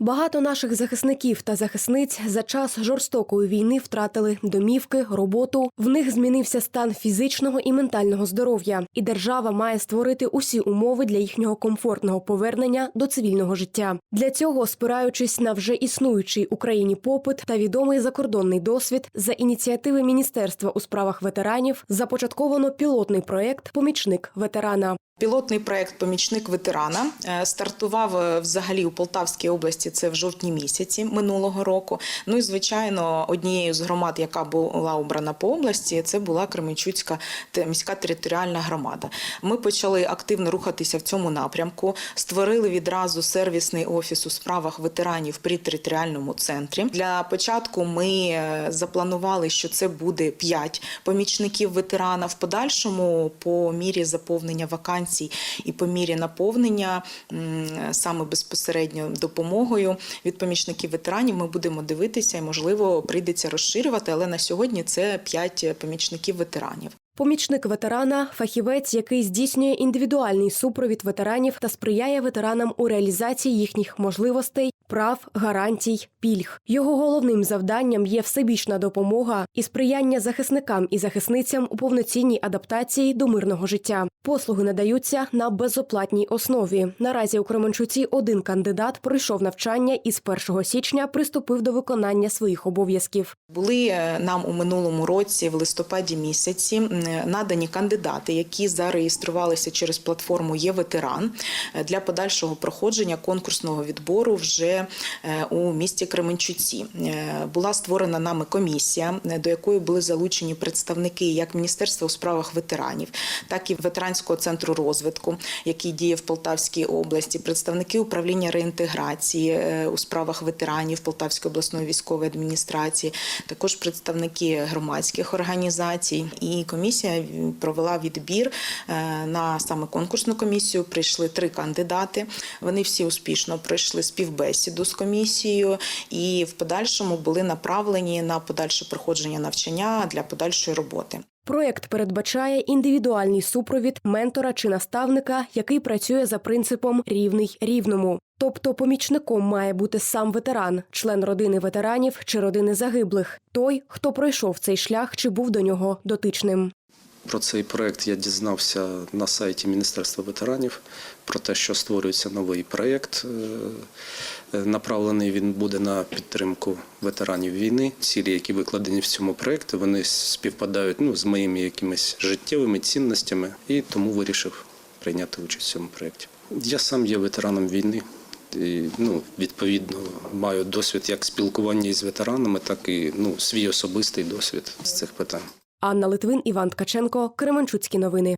Багато наших захисників та захисниць за час жорстокої війни втратили домівки, роботу. В них змінився стан фізичного і ментального здоров'я, і держава має створити усі умови для їхнього комфортного повернення до цивільного життя. Для цього, спираючись на вже існуючий Україні попит та відомий закордонний досвід, за ініціативи Міністерства у справах ветеранів започатковано пілотний проект Помічник ветерана. Пілотний проект Помічник ветерана е, стартував е, взагалі у Полтавській області. Це в жовтні місяці минулого року. Ну і звичайно, однією з громад, яка була обрана по області, це була Кременчуцька міська територіальна громада. Ми почали активно рухатися в цьому напрямку. Створили відразу сервісний офіс у справах ветеранів при територіальному центрі. Для початку ми е, запланували, що це буде 5 помічників ветерана. В подальшому, по мірі заповнення вакансій і по мірі наповнення саме безпосередньо допомогою від помічників ветеранів, ми будемо дивитися і можливо прийдеться розширювати. Але на сьогодні це 5 помічників ветеранів. Помічник ветерана фахівець, який здійснює індивідуальний супровід ветеранів та сприяє ветеранам у реалізації їхніх можливостей, прав, гарантій, пільг. Його головним завданням є всебічна допомога і сприяння захисникам і захисницям у повноцінній адаптації до мирного життя. Послуги надаються на безоплатній основі. Наразі у Кременчуці один кандидат пройшов навчання і з 1 січня приступив до виконання своїх обов'язків. Були е, нам у минулому році, в листопаді місяці, надані кандидати, які зареєструвалися через платформу Є ветеран е, для подальшого проходження конкурсного відбору вже е, у місті Кременчуці. Е, Була створена нами комісія, е, до якої були залучені представники як Міністерства у справах ветеранів, так і ветеранського центру розвитку, який діє в Полтавській області, представники управління реінтеграції у справах ветеранів Полтавської обласної військової адміністрації, також представники громадських організацій. І комісія провела відбір на саме конкурсну комісію. Прийшли три кандидати. Вони всі успішно пройшли співбесіду з комісією і в подальшому були направлені на подальше проходження навчання для подальшої роботи. Проєкт передбачає індивідуальний супровід ментора чи наставника, який працює за принципом рівний рівному. Тобто помічником має бути сам ветеран, член родини ветеранів чи родини загиблих, той, хто пройшов цей шлях чи був до нього дотичним. Про цей проект я дізнався на сайті Міністерства ветеранів про те, що створюється новий проєкт. Е, Направлений він буде на підтримку ветеранів війни. Цілі, які викладені в цьому проєкті, вони співпадають ну, з моїми якимись життєвими цінностями, і тому вирішив прийняти участь в цьому проєкті. Я сам є ветераном війни. І, ну, відповідно, маю досвід як спілкування із ветеранами, так і ну, свій особистий досвід з цих питань. Анна Литвин, Іван Ткаченко, Кременчуцькі новини.